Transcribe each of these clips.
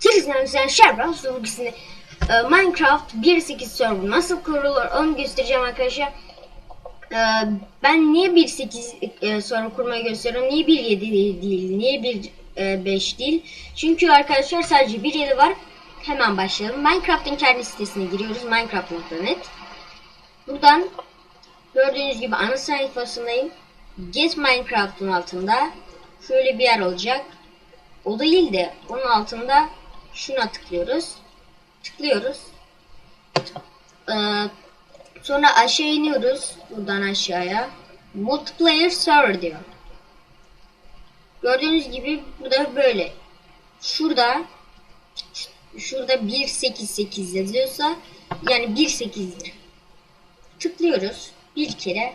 Tilsden güzel Sherbrand sunucusunda e, Minecraft 1.8 server nasıl kurulur onu göstereceğim arkadaşlar. E, ben niye 1.8 e, server kurmayı gösteriyorum? Niye 1.7 değil? Niye 1.5 değil? Çünkü arkadaşlar sadece 1.7 var. Hemen başlayalım. Minecraft'ın kendi sitesine giriyoruz. Minecraft.net Buradan gördüğünüz gibi ana sayfasındayım. Get Minecraft'ın altında şöyle bir yer olacak. O değil de onun altında şuna tıklıyoruz. Tıklıyoruz. Ee, sonra aşağı iniyoruz. Buradan aşağıya. Multiplayer server diyor. Gördüğünüz gibi burada böyle. Şurada şurada 188 yazıyorsa yani 1.8'dir. Tıklıyoruz. Bir kere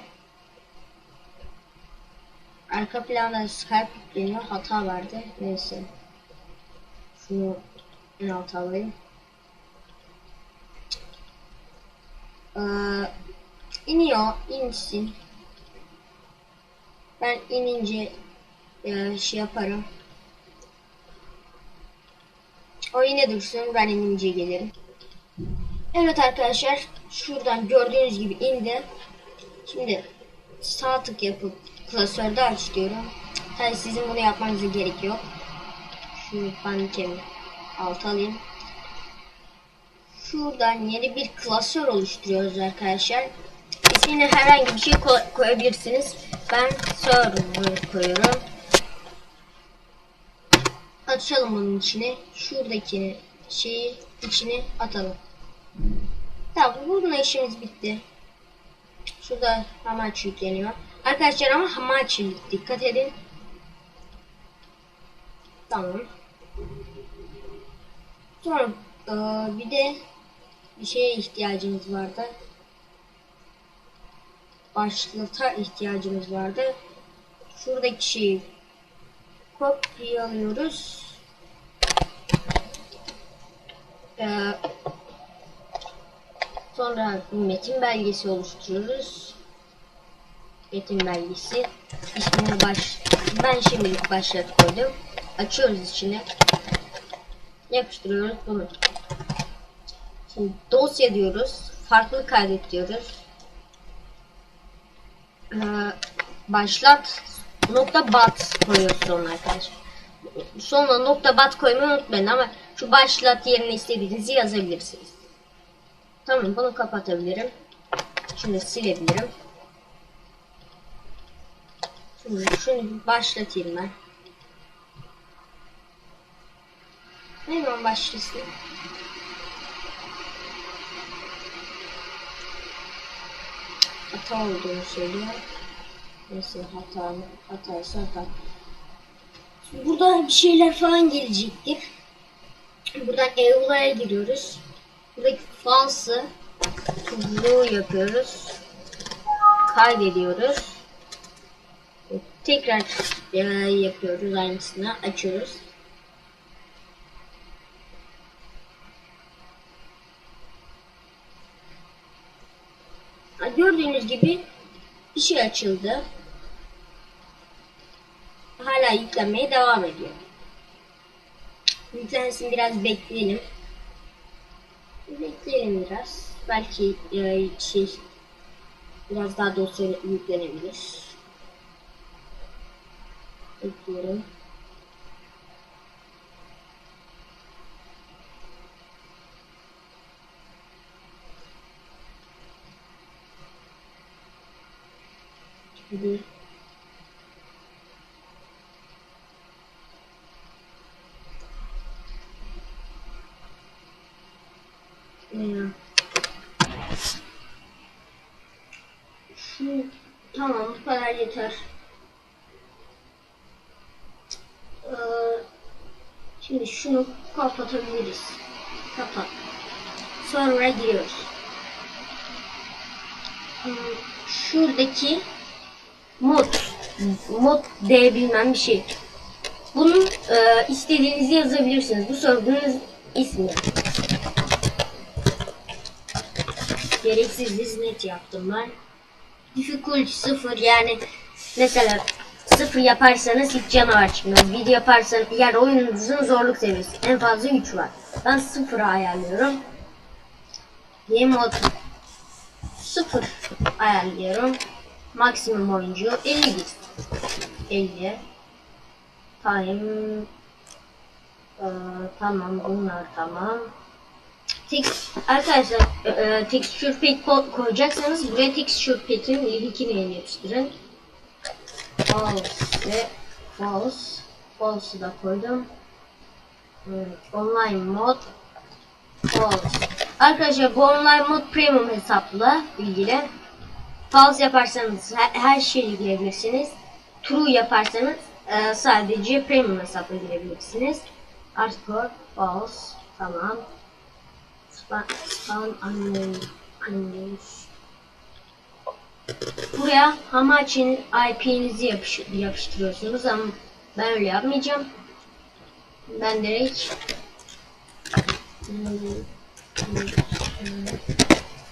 Arka planda Skype yükleniyor. Hata verdi. Neyse. Şunu en alta alayım. Ee, iniyor. insin. Ben inince e, şey yaparım. O yine dursun. Ben inince gelirim. Evet arkadaşlar. Şuradan gördüğünüz gibi indi. Şimdi sağ tık yapıp klasörde aç diyorum. Tabii sizin bunu yapmanıza gerek yok. Şu panikemi alt alayım. Şuradan yeni bir klasör oluşturuyoruz arkadaşlar. İsmine herhangi bir şey koy koyabilirsiniz. Ben server koyuyorum. Açalım bunun içine. Şuradaki şeyi içine atalım. Tamam bununla işimiz bitti. Şurada hamaç yükleniyor. Arkadaşlar ama hamaç dikkat edin. Tamam. Sonra e, bir de bir şeye ihtiyacımız vardı. Başlata ihtiyacımız vardı. Şuradaki şeyi kopyalıyoruz. Ee, sonra metin belgesi oluşturuyoruz. Metin belgesi. İsmini baş ben şimdilik başlat koydum. Açıyoruz içine. Yapıştırıyoruz bunu. Şimdi dosya diyoruz. Farklı kaydet diyoruz. Ee, başlat nokta bat koyuyoruz sonra arkadaşlar. Sonra nokta bat koymayı unutmayın ama şu başlat yerine istediğinizi yazabilirsiniz. Tamam bunu kapatabilirim. Şimdi silebilirim. Şimdi şunu başlatayım ben. Hemen başlasın. Hata olduğunu söylüyor. Neyse hata hataysa hata. Şimdi burada bir şeyler falan gelecektir. Buradan Eula'ya giriyoruz. Buradaki false'ı blue yapıyoruz. Kaydediyoruz. Tekrar e, yapıyoruz aynısını açıyoruz. Ha, Gördüğünüz gibi bir şey açıldı. Hala yüklenmeye devam ediyor. Yüklensin biraz bekleyelim. Bekleyelim biraz. Belki e, şey biraz daha dosya yüklenebilir. Bekliyorum. Şimdi ne ya? Tamam bu kadar yeter. Ee, şimdi şunu kapatabiliriz. Kapat. Sonra giriyoruz. Hmm, Şuradaki mod mod D bilmem bir şey. Bunun e, istediğinizi yazabilirsiniz. Bu sorduğunuz ismi. Gereksiz net yaptım ben. Difficulty sıfır yani mesela Sıfır yaparsanız hiç canavar çıkmaz. Bir yaparsanız yani oyununuzun zorluk seviyesi en fazla 3 var. Ben sıfıra ayarlıyorum. Game mode sıfır ayarlıyorum. Maksimum oyuncu 50 git. 50. Time. Ee, tamam bunlar tamam. Tek, arkadaşlar e, e, texture pack ko- koyacaksanız buraya texture pack'in linkini yapıştırın. False ve false. False'u da koydum. Evet, online mod false. Arkadaşlar bu online mod premium hesapla ilgili. False yaparsanız her, her şeyi girebilirsiniz. True yaparsanız e, sadece premium hesapla girebilirsiniz. Hardcore false tamam. Spam unknown unknown. Buraya Hamachi'nin IP'nizi yapış yapıştırıyorsunuz ama ben öyle yapmayacağım. Ben direkt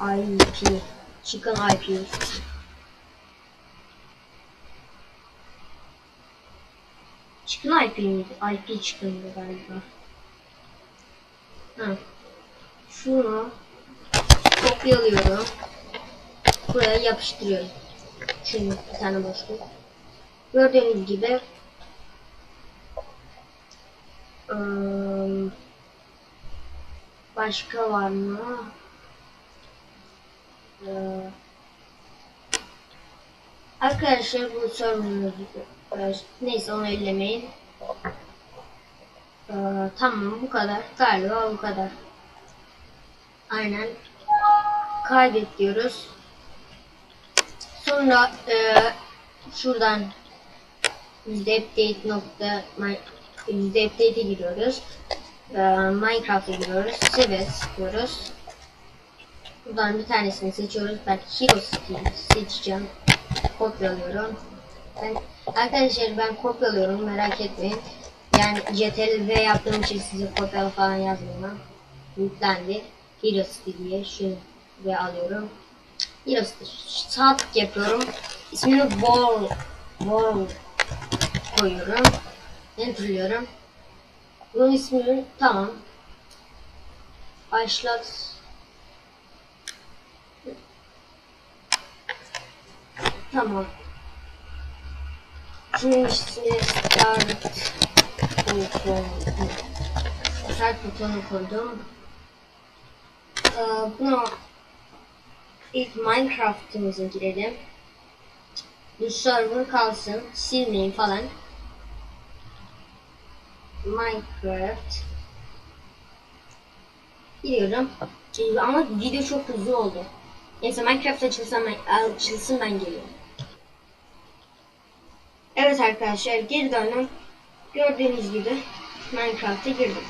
IP Chicken IP Chicken IP miydi? IP Chicken'dı galiba. Ha. Şunu kopyalıyorum. Buraya yapıştırıyorum. Şimdi bir tane boşluk. Gördüğünüz gibi ıı, başka var mı? Ee, arkadaşlar bu sorunumuz neyse onu ellemeyin. Ee, tamam bu kadar. Galiba bu kadar. Aynen. Kaydet diyoruz. Sonra e, şuradan update nokta update'e giriyoruz. E, Minecraft'a giriyoruz. Save diyoruz. Buradan bir tanesini seçiyoruz. Ben Hero Skill seçeceğim. Kopyalıyorum. Ben, arkadaşlar ben kopyalıyorum merak etmeyin. Yani CTRL V yaptığım için size kopyala falan yazmıyorum. Yüklendi. Hero Skill diye şunu ve alıyorum. Hero Skill. Sağ tık yapıyorum. İsmini Wall Wall koyuyorum. Enter'lıyorum. Bunun ismini tamam. Başlat Tamam. Şimdi start start butonu koydum. Ee, bunu ilk Minecraft'ımıza girelim. Bu server kalsın. Silmeyin falan. Minecraft Giriyorum. Ama video çok hızlı oldu. Neyse Minecraft açılsın ben, açılsın ben geliyorum. Evet arkadaşlar geri döndüm. Gördüğünüz gibi Minecraft'a girdim.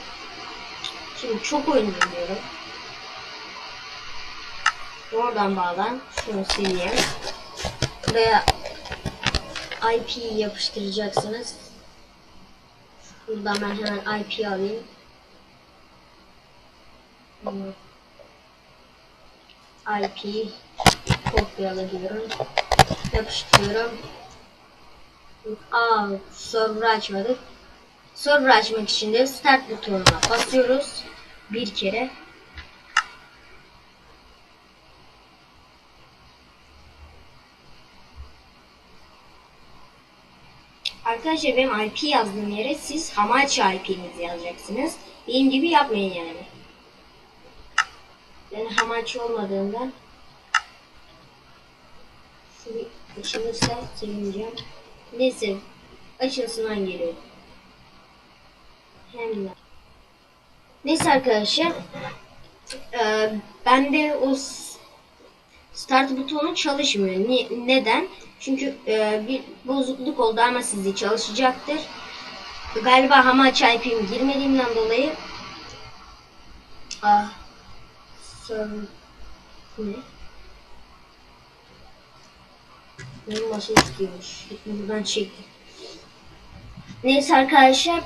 Şimdi çok oynuyorum. Oradan bağlan. Şunu sileyim. Buraya IP yapıştıracaksınız. Buradan ben hemen IP alayım. IP kopyalıyorum. Yapıştırıyorum. Aa, server açmadık. Server açmak için de start butonuna basıyoruz. Bir kere. Arkadaşlar benim IP yazdığım yere siz Hamachi IP'nizi yazacaksınız. Benim gibi yapmayın yani. Ben Hamachi olmadığından şu bir açılırsa sevineceğim. Neyse ben geliyorum. Hemen. Neyse arkadaşlar. Eee bende o s- start butonu çalışmıyor. Ni- neden? Çünkü eee, bir bozukluk oldu ama sizde çalışacaktır. Galiba Hamachi IP'm girmediğimden dolayı ah, Sen ne? Benim masa istiyormuş. Buradan çektim. Neyse arkadaşlar.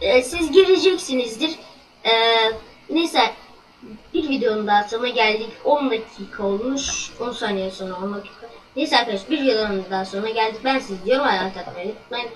e, siz gireceksinizdir. E, neyse. Bir videonun daha sonuna geldik. 10 dakika olmuş. 10 saniye sonra 10 dakika. Neyse arkadaşlar bir videonun daha sonra geldik. Ben sizi diyorum. Hala tatmayı unutmayın.